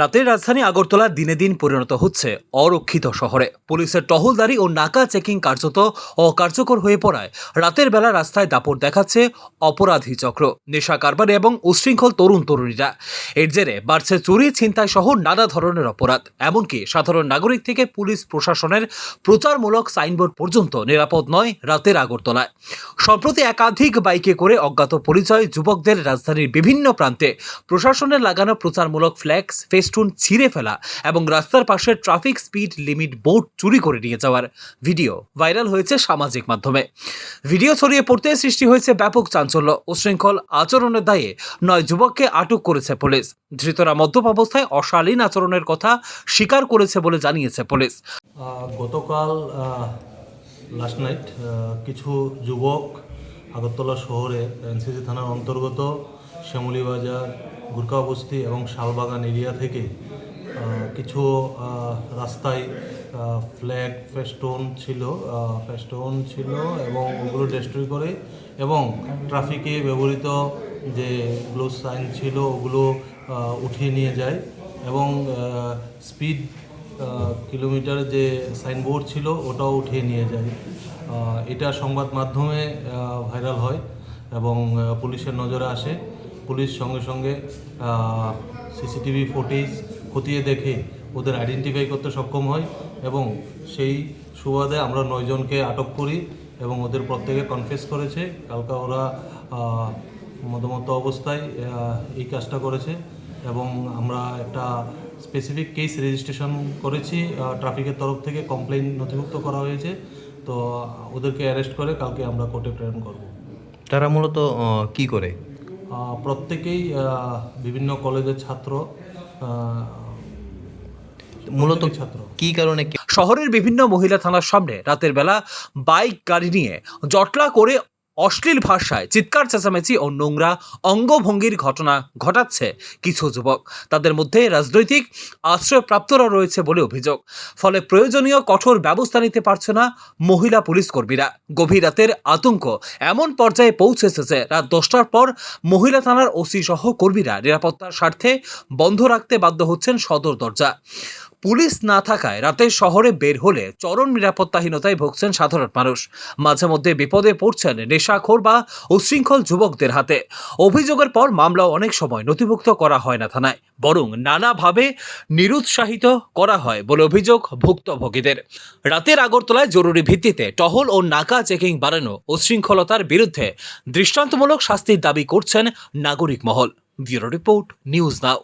রাতের রাজধানী আগরতলা দিনে দিন পরিণত হচ্ছে অরক্ষিত শহরে। পুলিশের টহলদারি ও নাকা চেকিং কার্যত অকার্যকর হয়ে পড়ায়। রাতের বেলা রাস্তায় দাপট দেখাচ্ছে অপরাধী চক্র, নেশা কারবার এবং উশৃঙ্খল তরুণ তরুণীরা। এর জেরে বাড়ছে চুরি, ছিনতাই সহ নানা ধরনের অপরাধ। এমনকি সাধারণ নাগরিক থেকে পুলিশ প্রশাসনের প্রচারমূলক সাইনবোর্ড পর্যন্ত নিরাপদ নয় রাতের আগরতলায়। সম্প্রতি একাধিক বাইকে করে অজ্ঞাত পরিচয় যুবকদের রাজধানীর বিভিন্ন প্রান্তে প্রশাসনের লাগানো প্রচারমূলক ফ্ল্যাক্স ফেস্টুন ছিঁড়ে ফেলা এবং রাস্তার পাশে ট্রাফিক স্পিড লিমিট বোর্ড চুরি করে নিয়ে যাওয়ার ভিডিও ভাইরাল হয়েছে সামাজিক মাধ্যমে। ভিডিও ছড়িয়ে পড়তে সৃষ্টি হয়েছে ব্যাপক চাঞ্চল্য উশৃঙ্খল আচরণের দায়ে নয় যুবককে আটক করেছে পুলিশ। ধৃতরা মদ্যপ অবস্থায় অশালীন আচরণের কথা স্বীকার করেছে বলে জানিয়েছে পুলিশ। গতকাল লাস্ট নাইট কিছু যুবক আগরতলা শহরে এনসিসি থানার অন্তর্গত শ্যামলী বাজার এবং শালবাগান এরিয়া থেকে কিছু রাস্তায় ফ্ল্যাগ, ফেস্টোন ছিল ফেস্টোন ছিল এবং ওগুলো ডিস্ট্রয় করে এবং ট্রাফিকে ব্যবহৃত যে গ্লো সাইন ছিল ওগুলো উঠিয়ে নিয়ে যায় এবং স্পিড কিলোমিটার যে সাইনবোর্ড ছিল ওটাও উঠিয়ে নিয়ে যায়। এটা সংবাদ মাধ্যমে ভাইরাল হয় এবং পুলিশের নজরে আসে। পুলিশ সঙ্গে সঙ্গে সিসিটিভি ফুটেজ খতিয়ে দেখে ওদের আইডেন্টিফাই করতে সক্ষম হয় এবং সেই সুবাদে আমরা নয়জনকে আটক করি এবং ওদের প্রত্যেকে কনফেস করেছে। কালকা ওরা মদমত অবস্থায় এই কাজটা করেছে এবং আমরা একটা স্পেসিফিক কেস রেজিস্ট্রেশন করেছি ট্রাফিকের তরফ থেকে কমপ্লেন নথিভুক্ত করা হয়েছে। তো ওদেরকে অ্যারেস্ট করে কালকে আমরা কোর্টে প্রেরণ করব। তারা মূলত কি করে? প্রত্যেকেই আহ, বিভিন্ন কলেজের ছাত্র মূলত ছাত্র। কি কারণে শহরের বিভিন্ন মহিলা থানার সামনে রাতের বেলা বাইক গাড়ি নিয়ে জটলা করে অশ্লীল ভাষায় চিৎকার চেঁচামেচি ও নোংরা অঙ্গভঙ্গির ঘটনা ঘটাচ্ছে কিছু যুবক। তাদের মধ্যে রাজনৈতিক আশ্রয়প্রাপ্তরা রয়েছে বলে অভিযোগ। ফলে প্রয়োজনীয় কঠোর ব্যবস্থা নিতে পারছে না মহিলা পুলিশ কর্মীরা। গভীর রাতের আতঙ্ক এমন পর্যায়ে পৌঁছেছে যে রাত দশটার পর মহিলা থানার ওসি সহ কর্মীরা নিরাপত্তার স্বার্থে বন্ধ রাখতে বাধ্য হচ্ছেন সদর দরজা। পুলিশ না থাকায় রাতে শহরে বের হলে চরম নিরাপত্তাহীনতায় ভুগছেন সাধারণ মানুষ। মাঝে মধ্যে বিপদে পড়ছেন নেশাখোর বা উচ্ছৃঙ্খল যুবকদের হাতে। অভিযোগের পর মামলাও অনেক সময় নথিভুক্ত করা হয় না থানায়, বরং নানাভাবে নিরুৎসাহিত করা হয় বলে অভিযোগ ভুক্তভোগীদের। রাতের আগরতলায় জরুরি ভিত্তিতে টহল ও নাকা চেকিং বাড়ানো উচ্ছৃঙ্খলতার বিরুদ্ধে দৃষ্টান্তমূলক শাস্তির দাবি করছেন নাগরিক মহল। Bureau report, news now.